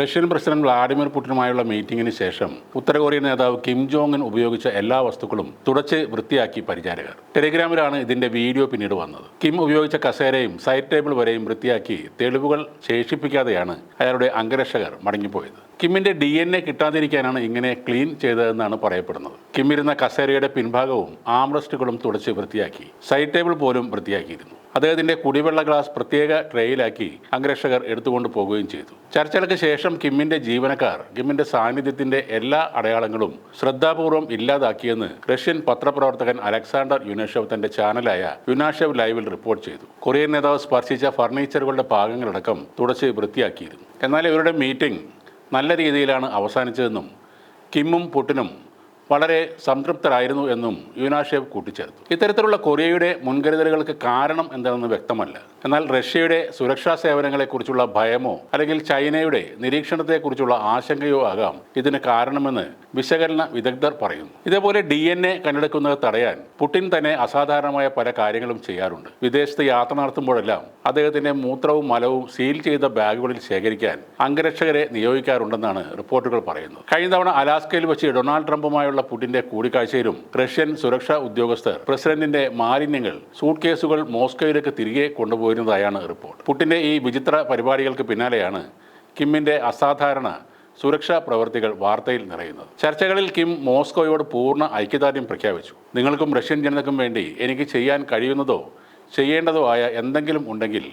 Russian president Vladimir പുടിനുമായുള്ള മീറ്റിംഗിന് ശേഷം ഉത്തരകൊറിയൻ നേതാവ് കിം ജോങ് ഉപയോഗിച്ച എല്ലാ വസ്തുക്കളും തുടച്ച് വൃത്തിയാക്കി പരിചാരകർ. ടെലിഗ്രാമിലാണ് ഇതിന്റെ വീഡിയോ പിന്നീട് വന്നത്. കിം ഉപയോഗിച്ച കസേരയും സൈഡ് ടേബിൾ വരെയും വൃത്തിയാക്കി തെളിവുകൾ ശേഷിപ്പിക്കാതെയാണ് അയാളുടെ അംഗരക്ഷകർ മടങ്ങിപ്പോയത്. കിമ്മിന്റെ ഡി എൻ എ കിട്ടാതിരിക്കാനാണ് ഇങ്ങനെ ക്ലീൻ ചെയ്തതെന്നാണ് പറയപ്പെടുന്നത്. കിം ഇരുന്ന കസേരയുടെ പിൻഭാഗവും ആംറസ്റ്റുകളും തുടച്ച് വൃത്തിയാക്കി സൈഡ് ടേബിൾ പോലും വൃത്തിയാക്കിയിരുന്നു. അദ്ദേഹത്തിന്റെ കുടിവെള്ള ഗ്ലാസ് പ്രത്യേക ട്രേയിലാക്കി അംഗരക്ഷകർ എടുത്തുകൊണ്ട് പോകുകയും ചെയ്തു. ചർച്ചകൾക്ക് ശേഷം കിമ്മിന്റെ ജീവനക്കാർ കിമ്മിന്റെ സാന്നിധ്യത്തിന്റെ എല്ലാ അടയാളങ്ങളും ശ്രദ്ധാപൂർവം ഇല്ലാതാക്കിയെന്ന് റഷ്യൻ പത്രപ്രവർത്തകൻ അലക്സാണ്ടർ യുനേഷവ് തന്റെ ചാനലായ യുനാഷവ് ലൈവിൽ റിപ്പോർട്ട് ചെയ്തു. കൊറിയൻ നേതാവ് സ്പർശിച്ച ഫർണിച്ചറുകളുടെ ഭാഗങ്ങളടക്കം തുടച്ച് വൃത്തിയാക്കിയിരുന്നു. എന്നാൽ ഇവരുടെ മീറ്റിംഗ് നല്ല രീതിയിലാണ് അവസാനിച്ചതെന്നും കിമ്മും പുട്ടിനും വളരെ സംതൃപ്തരായിരുന്നു എന്നും യുനാഷേവ് കൂട്ടിച്ചേർത്തു. ഇത്തരത്തിലുള്ള കൊറിയയുടെ മുൻകരുതലുകൾക്ക് കാരണം എന്താണെന്ന് വ്യക്തമല്ല. എന്നാൽ റഷ്യയുടെ സുരക്ഷാ സേവനങ്ങളെക്കുറിച്ചുള്ള ഭയമോ അല്ലെങ്കിൽ ചൈനയുടെ നിരീക്ഷണത്തെക്കുറിച്ചുള്ള ആശങ്കയോ ആകാം ഇതിന് കാരണമെന്ന് വിശകലന വിദഗ്ധർ പറയുന്നു. ഇതേപോലെ ഡി എൻ എ കണ്ടെടുക്കുന്നത് തടയാൻ പുടിൻ തന്നെ അസാധാരണമായ പല കാര്യങ്ങളും ചെയ്യാറുണ്ട്. വിദേശത്ത് യാത്ര നടത്തുമ്പോഴെല്ലാം അദ്ദേഹത്തിന്റെ മൂത്രവും മലവും സീൽ ചെയ്ത ബാഗുകളിൽ ശേഖരിക്കാൻ അംഗരക്ഷകരെ നിയോഗിക്കാറുണ്ടെന്നാണ് റിപ്പോർട്ടുകൾ പറയുന്നത്. കഴിഞ്ഞ തവണ അലാസ്കയിൽ വെച്ച് ഡൊണാൾഡ് ട്രംപുമായുള്ള പുടിന്റെ കൂടിക്കാഴ്ചയിലും റഷ്യൻ സുരക്ഷാ ഉദ്യോഗസ്ഥർ പ്രസിഡന്റിന്റെ മാലിന്യങ്ങൾ സൂട്ട് കേസുകൾ മോസ്കോയിലേക്ക് തിരികെ കൊണ്ടുപോയിരുന്നതായാണ് റിപ്പോർട്ട്. പുടിന്റെ ഈ വിചിത്ര പരിപാടികൾക്ക് പിന്നാലെയാണ് കിമ്മിന്റെ അസാധാരണ സുരക്ഷാ പ്രവൃത്തികൾ വാർത്തയിൽ നിറയുന്നത്. ചർച്ചകളിൽ കിം മോസ്കോയോട് പൂർണ ഐക്യദാർഢ്യം പ്രഖ്യാപിച്ചു. നിങ്ങൾക്കും റഷ്യൻ ജനതയ്ക്കും വേണ്ടി എനിക്ക് ചെയ്യാൻ കഴിയുന്നതോ ചെയ്യേണ്ടതോ ആയ എന്തെങ്കിലും ഉണ്ടെങ്കിൽ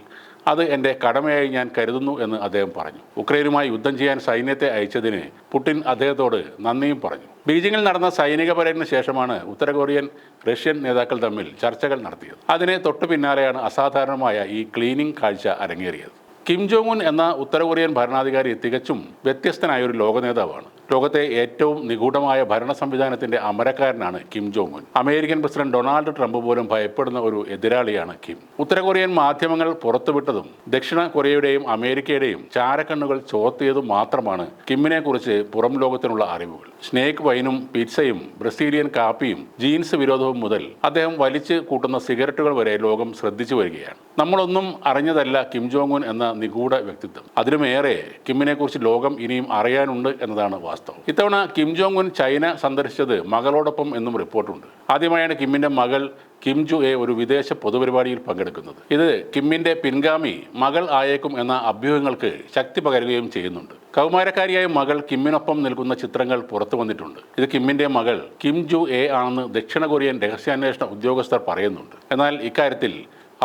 അത് എന്റെ കടമയായി ഞാൻ കരുതുന്നു എന്ന് അദ്ദേഹം പറഞ്ഞു. ഉക്രൈനുമായി യുദ്ധം ചെയ്യാൻ സൈന്യത്തെ അയച്ചതിന് പുടിൻ അദ്ദേഹത്തോട് നന്ദിയും പറഞ്ഞു. ബീജിംഗിൽ നടന്ന സൈനിക പരേഡിന് ശേഷമാണ് ഉത്തര കൊറിയൻ റഷ്യൻ നേതാക്കൾ തമ്മിൽ ചർച്ചകൾ നടത്തിയത്. അതിന് തൊട്ടു പിന്നാലെയാണ് അസാധാരണമായ ഈ ക്ലീനിംഗ് കാഴ്ച അരങ്ങേറിയത്. കിം ജോങ് ഉൻ എന്ന ഉത്തര കൊറിയൻ ഭരണാധികാരി തികച്ചും വ്യത്യസ്തനായ ഒരു ലോക നേതാവാണ് ലോകത്തെ ഏറ്റവും നിഗൂഢമായ ഭരണ സംവിധാനത്തിന്റെ അമരക്കാരനാണ് Kim Jong Un. American president Donald Trump പോലും ഭയപ്പെടുന്ന ഒരു എതിരാളിയാണ് കിം. ഉത്തരകൊറിയൻ മാധ്യമങ്ങൾ പുറത്തുവിട്ടതും ദക്ഷിണ കൊറിയയുടെയും അമേരിക്കയുടെയും ചാരക്കണ്ണുകൾ ചോർത്തിയതും മാത്രമാണ് കിമ്മിനെ കുറിച്ച് പുറം ലോകത്തിനുള്ള അറിവുകൾ. സ്നേക്ക് വൈനും പിസ്സയും ബ്രസീലിയൻ കാപ്പിയും ജീൻസ് വിരോധവും മുതൽ അദ്ദേഹം വലിച്ചു കൂട്ടുന്ന സിഗരറ്റുകൾ വരെ ലോകം ശ്രദ്ധിച്ചു വരികയാണ്. നമ്മളൊന്നും അറിഞ്ഞതല്ല കിം ജോങ് ഉൻ എന്ന നിഗൂഢ വ്യക്തിത്വം. അതിലുമേറെ കിമ്മിനെ കുറിച്ച് ലോകം ഇനിയും അറിയാനുണ്ട് എന്നതാണ് വാസ്തവം. ഇത്തവണ കിം ജോങ് ഉൻ ചൈന സന്ദർശിച്ചത് മകളോടൊപ്പം എന്നും റിപ്പോർട്ടുണ്ട്. ആദ്യമായാണ് കിമ്മിന്റെ മകൾ കിം ജു എ ഒരു വിദേശ പൊതുപരിപാടിയിൽ പങ്കെടുക്കുന്നത്. ഇത് കിമ്മിന്റെ പിൻഗാമി മകൾ ആയേക്കും എന്ന അഭ്യൂഹങ്ങൾക്ക് ശക്തി പകരുകയും ചെയ്യുന്നുണ്ട്. കൗമാരക്കാരിയായ മകൾ കിമ്മിനൊപ്പം നിൽക്കുന്ന ചിത്രങ്ങൾ പുറത്തു വന്നിട്ടുണ്ട്. ഇത് കിമ്മിന്റെ മകൾ കിം ജു എ ആണെന്ന് ദക്ഷിണ കൊറിയൻ രഹസ്യാന്വേഷണ ഉദ്യോഗസ്ഥർ പറയുന്നുണ്ട്. എന്നാൽ ഇക്കാര്യത്തിൽ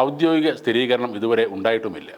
ഔദ്യോഗിക സ്ഥിരീകരണം ഇതുവരെ ഉണ്ടായിട്ടുമില്ല.